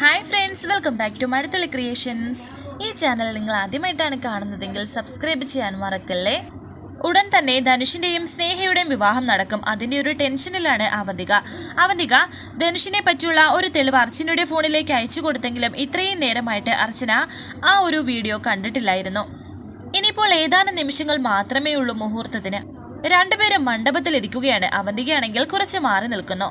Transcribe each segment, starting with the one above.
Hi friends welcome back to Mazhathulli creations ഈ channel നിങ്ങൾ ആദ്യമായിട്ടാണ് കാണുന്നതെങ്കിൽ സബ്സ്ക്രൈബ് ചെയ്യാൻ മറക്കല്ലേ? ഉടൻ തന്നെ ധനുഷിന്റെയും സ്നേഹയുടെയും വിവാഹം നടക്കും. അതിന്റെ ഒരു ടെൻഷനിലാണ് അവന്തിക അവന്തിക ധനുഷിനെ പറ്റിയുള്ള ഒരു തെളിവ് അർച്ചനയുടെ ഫോണിലേക്ക് അയച്ചു കൊടുത്തെങ്കിലും ഇത്രയും നേരമായിട്ട് അർച്ചന ആ ഒരു വീഡിയോ കണ്ടിട്ടില്ലായിരുന്നു. ഇനിയിപ്പോൾ ഏതാനും നിമിഷങ്ങൾ മാത്രമേ ഉള്ളൂ മുഹൂർത്തത്തിന്. രണ്ടുപേരും മണ്ഡപത്തിലിരിക്കുകയാണ്. അവന്തികയാണെങ്കിൽ കുറച്ച് മാറി നിൽക്കുന്നു.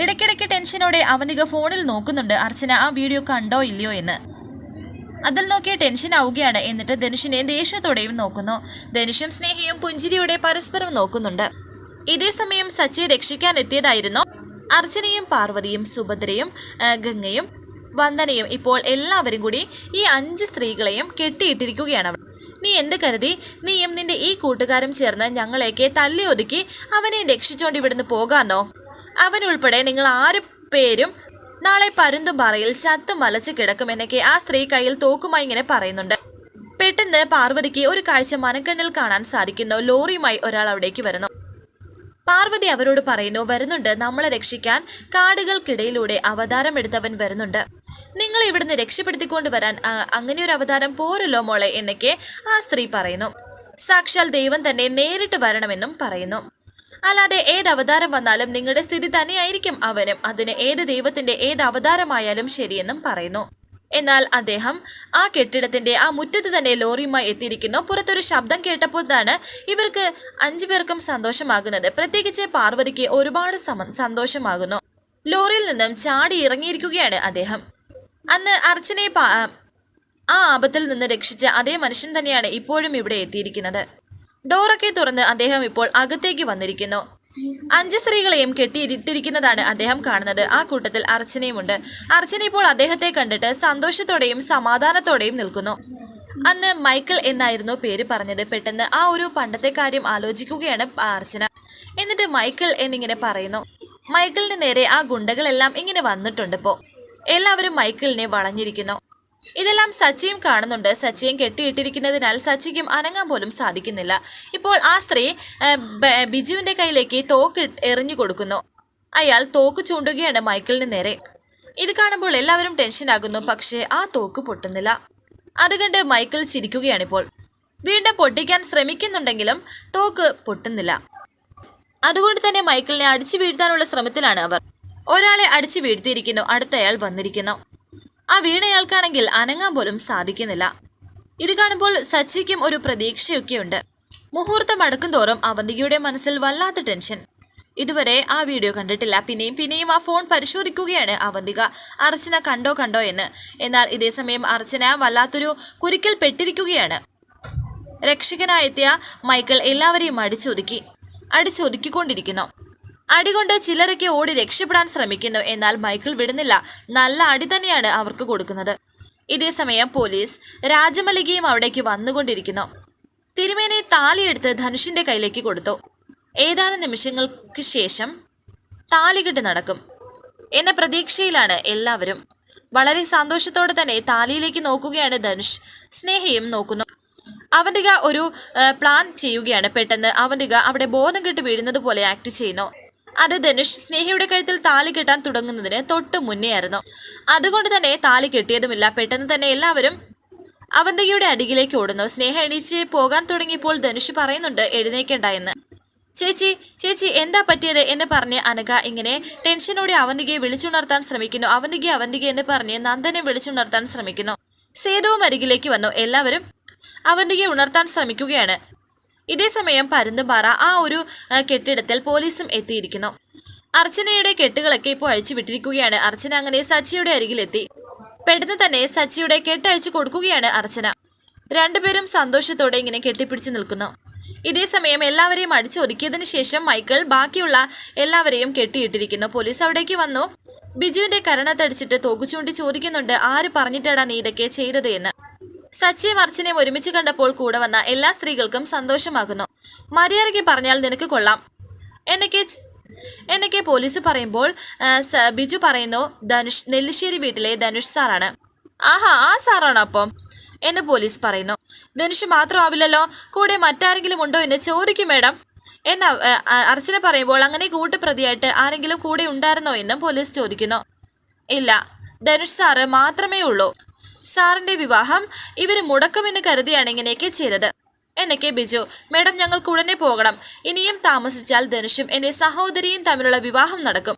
ഇടയ്ക്കിടയ്ക്ക് ടെൻഷനോടെ അവനിക ഫോണിൽ നോക്കുന്നുണ്ട്. അർച്ചന ആ വീഡിയോ കണ്ടോ ഇല്ലയോ എന്ന്. അതിൽ നോക്കി ടെൻഷൻ ആവുകയാണ്. എന്നിട്ട് ധനുഷിനെ ദേഷ്യത്തോടെയും നോക്കുന്നു. ധനുഷും സ്നേഹയും പുഞ്ചിരിയോടെ പരസ്പരം നോക്കുന്നുണ്ട്. ഇതേ സമയം രക്ഷിക്കാൻ എത്തിയതായിരുന്നു അർച്ചനയും പാർവതിയും സുഭദ്രയും ഗംഗയും വന്ദനയും. ഇപ്പോൾ എല്ലാവരും കൂടി ഈ അഞ്ച് സ്ത്രീകളെയും കെട്ടിയിട്ടിരിക്കുകയാണ് നീ എന്ത് കരുതി? നീയും നിന്റെ ഈ കൂട്ടുകാരും ചേർന്ന് ഞങ്ങളെയൊക്കെ തല്ലി ഒതുക്കി അവനെ രക്ഷിച്ചുകൊണ്ട് ഇവിടുന്ന് പോകാന്നോ? അവനുൾപ്പെടെ നിങ്ങൾ ആറ് പേരും നാളെ പരുന്തുംപാറയിൽ ചത്തു മലച്ച് കിടക്കുമെന്നൊക്കെ ആ സ്ത്രീ കയ്യിൽ തോക്കുമായി ഇങ്ങനെ പറയുന്നുണ്ട്. പെട്ടെന്ന് പാർവതിക്ക് ഒരു കാഴ്ച മനക്കണ്ണിൽ കാണാൻ സാധിക്കുന്നു. ലോറിയുമായി ഒരാൾ അവിടേക്ക് വരുന്നു. പാർവതി അവരോട് പറയുന്നു വരുന്നുണ്ട്. നമ്മളെ രക്ഷിക്കാൻ കാടുകൾക്കിടയിലൂടെ അവതാരം എടുത്തവൻ വരുന്നുണ്ട്. നിങ്ങൾ ഇവിടുന്ന് രക്ഷപ്പെടുത്തിക്കൊണ്ട് വരാൻ അങ്ങനെ ഒരു അവതാരം പോരല്ലോ മോളെ എന്നൊക്കെ ആ സ്ത്രീ പറയുന്നു. സാക്ഷാൽ ദൈവം തന്നെ നേരിട്ട് വരണമെന്നും പറയുന്നു. അല്ലാതെ ഏത് അവതാരം വന്നാലും നിങ്ങളുടെ സ്ഥിതി തന്നെയായിരിക്കും അവനും. അതിന് ഏത് ദൈവത്തിന്റെ ഏത് അവതാരമായാലും ശരിയെന്നും പറയുന്നു. എന്നാൽ അദ്ദേഹം ആ കെട്ടിടത്തിന്റെ ആ മുറ്റത്ത് തന്നെ ലോറിയുമായി എത്തിയിരിക്കുന്നു. പുറത്തൊരു ശബ്ദം കേട്ടപ്പോഴാണ് ഇവർക്ക് അഞ്ചു പേർക്കും സന്തോഷമാകുന്നത്. പ്രത്യേകിച്ച് പാർവതിക്ക് ഒരുപാട് സന്തോഷമാകുന്നു. ലോറിയിൽ നിന്നും ചാടി ഇറങ്ങിയിരിക്കുകയാണ് അദ്ദേഹം. അന്ന് അർച്ചനയെ ആ ആപത്തിൽ നിന്ന് രക്ഷിച്ച അതേ മനുഷ്യൻ തന്നെയാണ് ഇപ്പോഴും ഇവിടെ എത്തിയിരിക്കുന്നത്. ഡോറൊക്കെ തുറന്ന് അദ്ദേഹം ഇപ്പോൾ അകത്തേക്ക് വന്നിരിക്കുന്നു. അഞ്ച് സ്ത്രീകളെയും കെട്ടിയിട്ടിരിക്കുന്നതാണ് അദ്ദേഹം കാണുന്നത്. ആ കൂട്ടത്തിൽ അർച്ചനയുമുണ്ട്. അർച്ചന ഇപ്പോൾ അദ്ദേഹത്തെ കണ്ടിട്ട് സന്തോഷത്തോടെയും സമാധാനത്തോടെയും നിൽക്കുന്നു. അന്ന് മൈക്കിൾ എന്നായിരുന്നു പേര് പറഞ്ഞത്. പെട്ടെന്ന് ആ ഒരു പണ്ടത്തെ കാര്യം ആലോചിക്കുകയാണ് അർച്ചന. എന്നിട്ട് മൈക്കിൾ എന്നിങ്ങനെ പറയുന്നു മൈക്കിളിന് നേരെ ആ ഗുണ്ടകളെല്ലാം ഇങ്ങനെ വന്നിട്ടുണ്ട് ഇപ്പോ. എല്ലാവരും മൈക്കിളിനെ വളഞ്ഞിരിക്കുന്നു. ഇതെല്ലാം സച്ചിയും കാണുന്നുണ്ട്. സച്ചിയും കെട്ടിയിട്ടിരിക്കുന്നതിനാൽ സച്ചിക്കും അനങ്ങാൻ പോലും സാധിക്കുന്നില്ല. ഇപ്പോൾ ആ സ്ത്രീ ബിജുവിന്റെ കയ്യിലേക്ക് തോക്ക് എറിഞ്ഞു കൊടുക്കുന്നു. അയാൾ തോക്ക് ചൂണ്ടുകയാണ് മൈക്കിളിന് നേരെ. ഇത് കാണുമ്പോൾ എല്ലാവരും ടെൻഷനാകുന്നു പക്ഷേ ആ തോക്ക് പൊട്ടുന്നില്ല. അതുകൊണ്ട് കണ്ട് മൈക്കിൾ ചിരിക്കുകയാണിപ്പോൾ വീണ്ടും പൊട്ടിക്കാൻ ശ്രമിക്കുന്നുണ്ടെങ്കിലും തോക്ക് പൊട്ടുന്നില്ല. അതുകൊണ്ട് തന്നെ മൈക്കിളിനെ അടിച്ചു വീഴ്ത്താനുള്ള ശ്രമത്തിലാണ് അവർ. ഒരാളെ അടിച്ചു വീഴ്ത്തിയിരിക്കുന്നു. അടുത്തയാൾ വന്നിരിക്കുന്നു. ആ വീണയാൾക്കാണെങ്കിൽ അനങ്ങാൻ പോലും സാധിക്കുന്നില്ല. ഇത് കാണുമ്പോൾ സച്ചിക്കും ഒരു പ്രതീക്ഷയൊക്കെയുണ്ട്. മുഹൂർത്തം അടുക്കും തോറും അവന്തികയുടെ മനസ്സിൽ വല്ലാത്ത ടെൻഷൻ. ഇതുവരെ ആ വീഡിയോ കണ്ടിട്ടില്ല. പിന്നെയും പിന്നെയും ആ ഫോൺ പരിശോധിക്കുകയാണ് അവന്തിക. അർച്ചന കണ്ടോ കണ്ടോ എന്ന്. എന്നാൽ ഇതേസമയം അർച്ചന വല്ലാത്തൊരു കുരുക്കിൽ പെട്ടിരിക്കുകയാണ്. രക്ഷകനായെത്തിയ മൈക്കിൾ എല്ലാവരെയും അടിച്ചൊതുക്കി. അടിച്ചൊതുക്കിക്കൊണ്ടിരിക്കുന്നു. അടികൊണ്ട് ചിലരൊക്കെ ഓടി രക്ഷപ്പെടാൻ ശ്രമിക്കുന്നു. എന്നാൽ മൈക്കിൾ വിടുന്നില്ല. നല്ല അടി തന്നെയാണ് അവർക്ക് കൊടുക്കുന്നത്. ഇതേസമയം പോലീസ് രാജമലികയും അവിടേക്ക് വന്നുകൊണ്ടിരിക്കുന്നു. തിരുമേനി താലിയെടുത്ത് ധനുഷിന്റെ കയ്യിലേക്ക് കൊടുത്തു. ഏതാനും നിമിഷങ്ങൾക്ക് ശേഷം താലികെട്ട് നടക്കും. എന്ന പ്രതീക്ഷയിലാണ് എല്ലാവരും. വളരെ സന്തോഷത്തോടെ തന്നെ താലിയിലേക്ക് നോക്കുകയാണ് ധനുഷ്. സ്നേഹയും നോക്കുന്നു. അവന്തിക ഒരു പ്ലാൻ ചെയ്യുകയാണ്. പെട്ടെന്ന് അവന്തിക അവിടെ ബോധം കെട്ട് വീഴുന്നത് പോലെ ആക്ട് ചെയ്യുന്നു. അത് ധനുഷ് സ്നേഹയുടെ കഴുത്തിൽ താലി കെട്ടാൻ തുടങ്ങുന്നതിന് തൊട്ട് മുന്നേ ആയിരുന്നു. അതുകൊണ്ട് തന്നെ താലി കെട്ടിയതുമില്ല. പെട്ടെന്ന് തന്നെ എല്ലാവരും അവന്തികയുടെ അടികിലേക്ക് ഓടുന്നു. സ്നേഹ എണീച്ച് പോകാൻ തുടങ്ങിയപ്പോൾ ധനുഷ് പറയുന്നുണ്ട് എഴുന്നേക്കേണ്ട എന്ന്. ചേച്ചി ചേച്ചി എന്താ പറ്റിയത്? എന്ന് പറഞ്ഞ് അനഘ ഇങ്ങനെ ടെൻഷനോടെ അവന്തികയെ വിളിച്ചുണർത്താൻ ശ്രമിക്കുന്നു. അവന്തിക അവന്തിക എന്ന് പറഞ്ഞ് നന്ദനെ വിളിച്ചുണർത്താൻ ശ്രമിക്കുന്നു. സേതുവും അരികിലേക്ക് വന്നു. എല്ലാവരും അവന്തികയെ ഉണർത്താൻ ശ്രമിക്കുകയാണ്. ഇതേസമയം പരുന്തുംപാറ ആ ഒരു കെട്ടിടത്തിൽ പോലീസും എത്തിയിരിക്കുന്നു. അർച്ചനയുടെ കെട്ടുകളൊക്കെ ഇപ്പോൾ അഴിച്ചു വിട്ടിരിക്കുകയാണ്. അർച്ചന അങ്ങനെ സച്ചിയുടെ അരികിലെത്തി. പെട്ടെന്ന് തന്നെ സച്ചിയുടെ കെട്ടഴിച്ചു കൊടുക്കുകയാണ് അർച്ചന. രണ്ടുപേരും സന്തോഷത്തോടെ ഇങ്ങനെ കെട്ടിപ്പിടിച്ചു നിൽക്കുന്നു. ഇതേസമയം എല്ലാവരെയും അടിച്ചൊതുക്കിയതിനു ശേഷം മൈക്കിൾ ബാക്കിയുള്ള എല്ലാവരെയും കെട്ടിയിട്ടിരിക്കുന്നു. പോലീസ് അവിടേക്ക് വന്നു. ബിജുവിന്റെ കരണത്തടിച്ചിട്ട് തോക്കുചൂണ്ടി ചോദിക്കുന്നുണ്ട് ആര് പറഞ്ഞിട്ടാടാ നീ ഇതൊക്കെ ചെയ്തത് എന്ന്? സച്ചിയും അർച്ചനയും ഒരുമിച്ച് കണ്ടപ്പോൾ കൂടെ വന്ന എല്ലാ സ്ത്രീകൾക്കും സന്തോഷമാകുന്നു. മര്യാദയ്ക്ക് പറഞ്ഞാൽ നിനക്ക് കൊള്ളാം. എന്നൊക്കെ എന്നൊക്കെ പോലീസ് പറയുമ്പോൾ ബിജു പറയുന്നു ധനുഷ് നെല്ലിശ്ശേരി വീട്ടിലെ ധനുഷ് സാറാണ്. ആഹാ ആ സാറാണോ അപ്പം? എന്ന് പോലീസ് പറയുന്നു. ധനുഷ് മാത്രമാവില്ലല്ലോ കൂടെ മറ്റാരെങ്കിലും ഉണ്ടോ എന്ന് ചോദിക്കും മേഡം. എന്ന അർച്ചന പറയുമ്പോൾ അങ്ങനെ കൂട്ടുപ്രതിയായിട്ട് ആരെങ്കിലും കൂടെ ഉണ്ടായിരുന്നോ എന്നും പോലീസ് ചോദിക്കുന്നു. ഇല്ല ധനുഷ് സാറ് മാത്രമേ ഉള്ളൂ. സാറിന്റെ വിവാഹം ഇവർ മുടക്കുമെന്ന് കരുതിയാണ് ഇങ്ങനെയൊക്കെ ചെയ്തത്. എന്നൊക്കെ ബിജു മേഡം ഞങ്ങൾക്ക് ഉടനെ പോകണം. ഇനിയും താമസിച്ചാൽ ധനുഷും എന്റെ സഹോദരിയും തമ്മിലുള്ള വിവാഹം നടക്കും.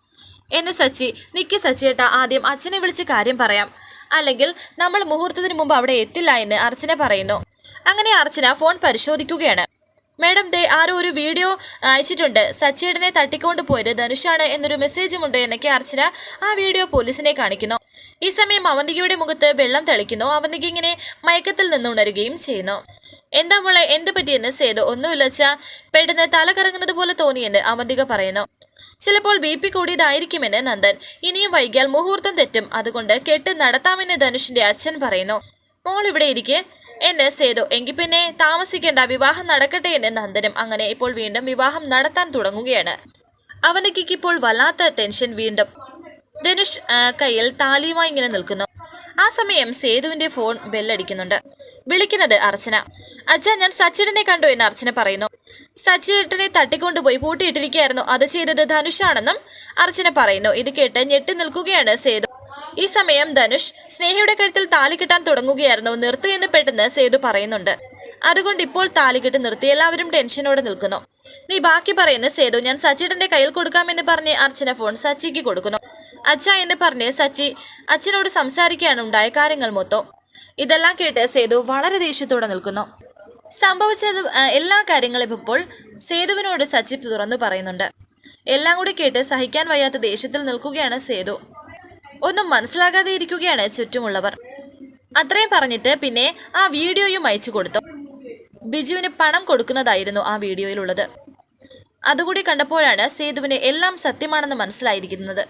എന്നെ സച്ചി നിക്ക് സച്ചിയേട്ട ആദ്യം അച്ഛനെ വിളിച്ച് കാര്യം പറയാം. അല്ലെങ്കിൽ നമ്മൾ മുഹൂർത്തത്തിന് മുമ്പ് അവിടെ എത്തില്ല എന്ന് അർച്ചന പറയുന്നു. അങ്ങനെ അർച്ചന ഫോൺ പരിശോധിക്കുകയാണ്. മേഡം ദേ ആരോ ഒരു വീഡിയോ അയച്ചിട്ടുണ്ട്. സച്ചേടനെ തട്ടിക്കൊണ്ട് പോയത് ധനുഷാണ് എന്നൊരു മെസ്സേജുമുണ്ട് എന്നൊക്കെ അർച്ചന ആ വീഡിയോ പോലീസിനെ കാണിക്കുന്നു. ഈ സമയം അവന്തികയുടെ മുഖത്ത് വെള്ളം തെളിക്കുന്നു. അവന്തിക ഇങ്ങനെ മയക്കത്തിൽ നിന്നുണരുകയും ചെയ്യുന്നു. എന്താ മോളെ എന്ത് പറ്റിയെന്ന് സേതു? ഒന്നുമില്ല അച്ഛാ. പെട്ടെന്ന് തല കറങ്ങുന്നത് പോലെ തോന്നിയെന്ന് അവന്തിക പറയുന്നു. ചിലപ്പോൾ ബി പി കൂടിയതായിരിക്കുമെന്ന് നന്ദൻ. ഇനിയും വൈകിയാൽ മുഹൂർത്തം തെറ്റും. അതുകൊണ്ട് കെട്ട് നടത്താമെന്ന് ധനുഷിന്റെ അച്ഛൻ പറയുന്നു. മോൾ ഇവിടെ ഇരിക്കെ. എന്ന് സേതു എങ്കിൽ പിന്നെ താമസിക്കേണ്ട വിവാഹം നടക്കട്ടെ എന്ന് നന്ദനം അങ്ങനെ ഇപ്പോൾ വീണ്ടും വിവാഹം നടത്താൻ തുടങ്ങുകയാണ്. അവനക്കിക്ക് ഇപ്പോൾ വല്ലാത്ത ടെൻഷൻ വീണ്ടും. ധനുഷ് കയ്യിൽ താലിയുമായി ഇങ്ങനെ നിൽക്കുന്നു. ആ സമയം സേതുവിന്റെ ഫോൺ ബെല്ലടിക്കുന്നുണ്ട്. വിളിക്കുന്നത് അർച്ചന. അച്ഛ ഞാൻ സച്ചിടനെ കണ്ടു എന്ന് അർച്ചന പറയുന്നു. സച്ചിട്ടനെ തട്ടിക്കൊണ്ടുപോയി പൂട്ടിയിട്ടിരിക്കുകയായിരുന്നു. അത് ചെയ്തത് ധനുഷാണെന്നും അർച്ചന പറയുന്നു. ഇത് കേട്ട് ഞെട്ടി നിൽക്കുകയാണ് സേതു. ഈ സമയം ധനുഷ് സ്നേഹയുടെ കരുത്തിൽ താലി കിട്ടാൻ തുടങ്ങുകയായിരുന്നു. നിർത്തിയെന്ന് പെട്ടെന്ന് സേതു പറയുന്നുണ്ട്. അതുകൊണ്ട് ഇപ്പോൾ താലി കിട്ടി നിർത്തി എല്ലാവരും ടെൻഷനോടെ നിൽക്കുന്നു. നീ ബാക്കി പറയുന്ന സേതു ഞാൻ സച്ചിയുടെ കയ്യിൽ കൊടുക്കാമെന്ന് പറഞ്ഞ് അർച്ചന ഫോൺ സച്ചിക്ക് കൊടുക്കുന്നു. അച്ഛ എന്ന് പറഞ്ഞ് സച്ചി അച്ഛനോട് സംസാരിക്കുകയാണ് ഉണ്ടായ കാര്യങ്ങൾ മൊത്തം. ഇതെല്ലാം കേട്ട് സേതു വളരെ ദേഷ്യത്തോടെ നിൽക്കുന്നു. സംഭവിച്ചത് എല്ലാ കാര്യങ്ങളും ഇപ്പോൾ സേതുവിനോട് സച്ചി തുറന്നു പറയുന്നുണ്ട്. എല്ലാം കൂടി കേട്ട് സഹിക്കാൻ വയ്യാത്ത ദേഷ്യത്തിൽ നിൽക്കുകയാണ് സേതു. ഒന്നും മനസ്സിലാകാതെ ഇരിക്കുകയാണ് ചുറ്റുമുള്ളവർ. അത്രയും പറഞ്ഞിട്ട് പിന്നെ ആ വീഡിയോയും അയച്ചു കൊടുത്തു. ബിജുവിന് പണം കൊടുക്കുന്നതായിരുന്നു ആ വീഡിയോയിലുള്ളത്. അതുകൂടി കണ്ടപ്പോഴാണ് സേതുവിന് എല്ലാം സത്യമാണെന്ന് മനസ്സിലായിരിക്കുന്നത്.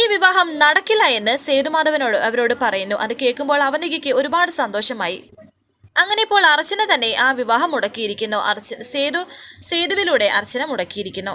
ഈ വിവാഹം നടക്കില്ല എന്ന് സേതുമാധവനോട് അവരോട് പറയുന്നു. അത് കേൾക്കുമ്പോൾ അവനികയ്ക്ക് ഒരുപാട് സന്തോഷമായി. അങ്ങനെ ഇപ്പോൾ അർച്ചന തന്നെ ആ വിവാഹം മുടക്കിയിരിക്കുന്നു. അർച്ച സേതു സേതുവിലൂടെ അർച്ചന മുടക്കിയിരിക്കുന്നു.